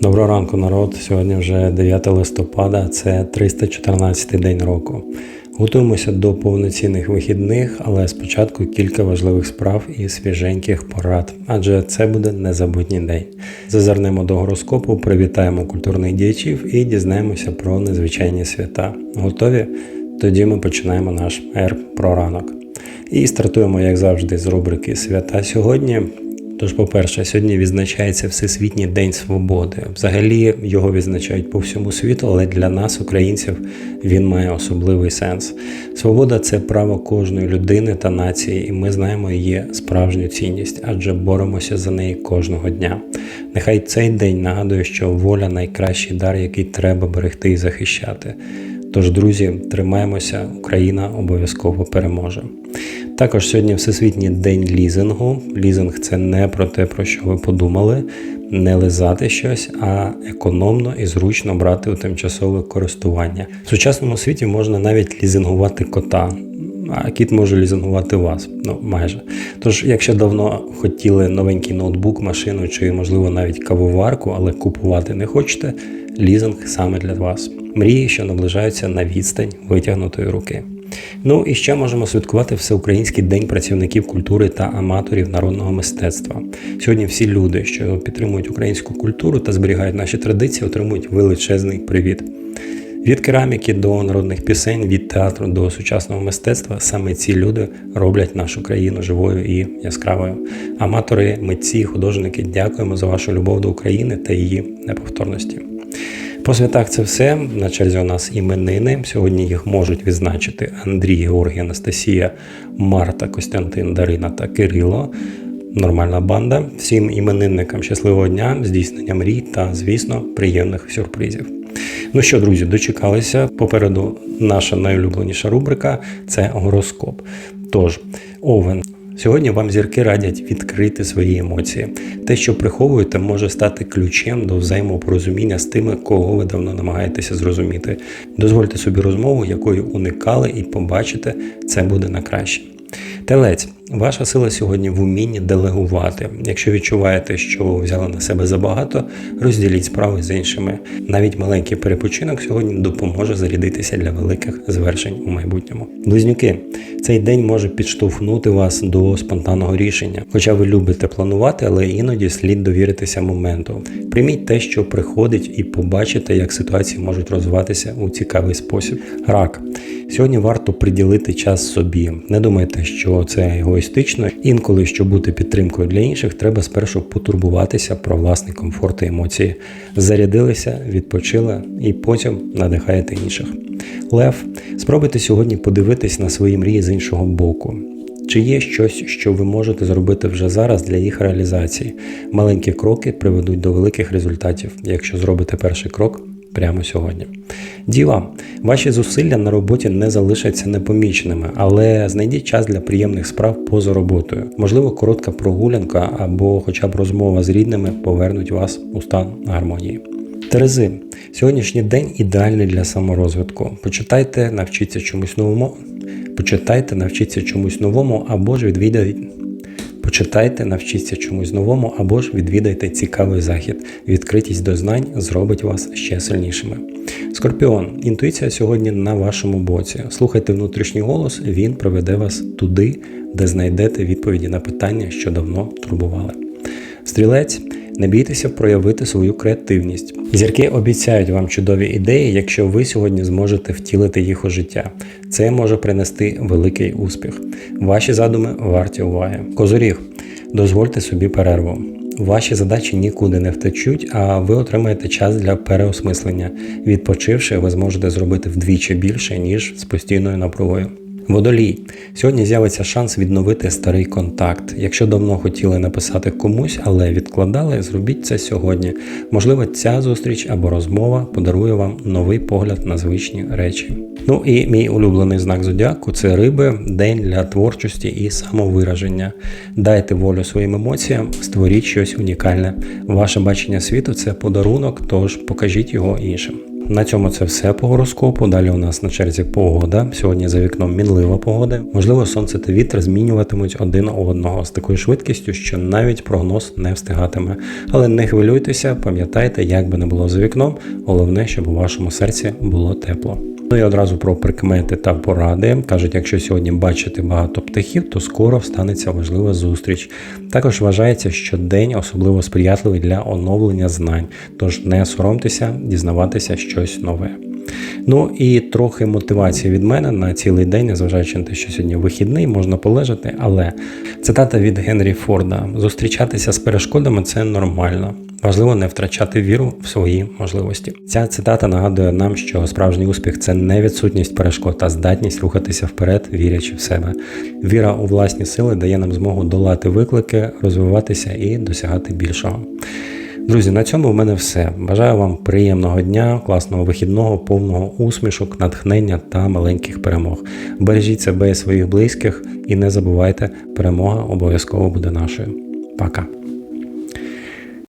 Доброго ранку, народ. Сьогодні вже 9 листопада, це 314 день року. Готуємося до повноцінних вихідних, але спочатку кілька важливих справ і свіженьких порад, адже це буде незабутній день. Зазирнемо до гороскопу, привітаємо культурних діячів і дізнаємося про незвичайні свята. Готові? Тоді ми починаємо наш ер про ранок. І стартуємо, як завжди, з рубрики Свята сьогодні. Тож, по-перше, сьогодні відзначається Всесвітній День Свободи. Взагалі його відзначають по всьому світу, але для нас, українців, він має особливий сенс. Свобода це право кожної людини та нації, і ми знаємо її справжню цінність, адже боремося за неї кожного дня. Нехай цей день нагадує, що воля найкращий дар, який треба берегти і захищати. Тож, друзі, тримаємося, Україна обов'язково переможе. Також сьогодні Всесвітній день лізингу. Лізинг це не про те, про що ви подумали, не лизати щось, а економно і зручно брати у тимчасове користування. В сучасному світі можна навіть лізингувати кота. А кіт може лізингувати вас, ну майже. Тож, якщо давно хотіли новенький ноутбук, машину чи, можливо, навіть кавоварку, але купувати не хочете, лізинг саме для вас. Мрії, що наближаються на відстань витягнутої руки. Ну і ще можемо святкувати Всеукраїнський день працівників культури та аматорів народного мистецтва. Сьогодні всі люди, що підтримують українську культуру та зберігають наші традиції, отримують величезний привіт. Від кераміки до народних пісень, від театру до сучасного мистецтва саме ці люди роблять нашу країну живою і яскравою. Аматори, митці, художники, дякуємо за вашу любов до України та її неповторності. По святах це все. На черзі у нас іменини. Сьогодні їх можуть відзначити Андрій, Георгій, Анастасія, Марта, Костянтин, Дарина та Кирило. Нормальна банда. Всім іменинникам щасливого дня, здійснення мрій та, звісно, приємних сюрпризів. Ну що, друзі, дочекалися. Попереду наша найулюбленіша рубрика це гороскоп. Тож, Овен. Сьогодні вам зірки радять відкрити свої емоції. Те, що приховуєте, може стати ключем до взаємопорозуміння з тими, кого ви давно намагаєтеся зрозуміти. Дозвольте собі розмову, якої уникали, і побачите, це буде на краще. Телець, ваша сила сьогодні в умінні делегувати. Якщо відчуваєте, що взяли на себе забагато, розділіть справи з іншими. Навіть маленький перепочинок сьогодні допоможе зарядитися для великих звершень у майбутньому. Близнюки, цей день може підштовхнути вас до спонтанного рішення. Хоча ви любите планувати, але іноді слід довіритися моменту. Прийміть те, що приходить, і побачите, як ситуації можуть розвиватися у цікавий спосіб. Рак. Сьогодні варто приділити час собі. Не думайте, що це егоїстично. Інколи, щоб бути підтримкою для інших, треба спершу потурбуватися про власний комфорт і емоції. Зарядилися, відпочили і потім надихаєте інших. Лев, спробуйте сьогодні подивитись на свої мрії з іншого боку. Чи є щось, що ви можете зробити вже зараз для їх реалізації? Маленькі кроки приведуть до великих результатів, якщо зробите перший крок прямо сьогодні. Діва, ваші зусилля на роботі не залишаться непоміченими, але знайдіть час для приємних справ поза роботою. Можливо, коротка прогулянка або хоча б розмова з рідними повернуть вас у стан гармонії. Терези, сьогоднішній день ідеальний для саморозвитку. Почитайте, навчіться чомусь новому. Почитайте, навчіться чомусь новому або ж відвідайте. Почитайте, навчіться чомусь новому або ж відвідайте цікавий захід. Відкритість до знань зробить вас ще сильнішими. Скорпіон, інтуїція сьогодні на вашому боці. Слухайте внутрішній голос, він приведе вас туди, де знайдете відповіді на питання, що давно турбували. Стрілець, не бійтеся проявити свою креативність. Зірки обіцяють вам чудові ідеї, якщо ви сьогодні зможете втілити їх у життя. Це може принести великий успіх. Ваші задуми варті уваги. Козоріг, дозвольте собі перерву. Ваші задачі нікуди не втечуть, а ви отримаєте час для переосмислення. Відпочивши, ви зможете зробити вдвічі більше, ніж з постійною напругою. Водолій. Сьогодні з'явиться шанс відновити старий контакт. Якщо давно хотіли написати комусь, але відкладали, зробіть це сьогодні. Можливо, ця зустріч або розмова подарує вам новий погляд на звичні речі. Ну і мій улюблений знак зодіаку це риби, день для творчості і самовираження. Дайте волю своїм емоціям, створіть щось унікальне. Ваше бачення світу це подарунок, тож покажіть його іншим. На цьому це все по гороскопу. Далі у нас на черзі погода. Сьогодні за вікном мінлива погода. Можливо, сонце та вітер змінюватимуть один одного з такою швидкістю, що навіть прогноз не встигатиме. Але не хвилюйтеся, пам'ятайте, як би не було за вікном. Головне, щоб у вашому серці було тепло. Ну і одразу про прикмети та поради. Кажуть, якщо сьогодні бачите багато птахів, то скоро встанеться важлива зустріч. Також вважається, що день особливо сприятливий для оновлення знань, тож не соромтеся дізнаватися щось нове. Ну і трохи мотивації від мене на цілий день, незважаючи на те, що сьогодні вихідний, можна полежати, але цитата від Генрі Форда: зустрічатися з перешкодами це нормально. Важливо не втрачати віру в свої можливості. Ця цитата нагадує нам, що справжній успіх це не відсутність перешкод, а здатність рухатися вперед, вірячи в себе. Віра у власні сили дає нам змогу долати виклики, розвиватися і досягати більшого. Друзі, на цьому в мене все. Бажаю вам приємного дня, класного вихідного, повного усмішок, натхнення та маленьких перемог. Бережіть себе і своїх близьких і не забувайте, перемога обов'язково буде нашою. Пока.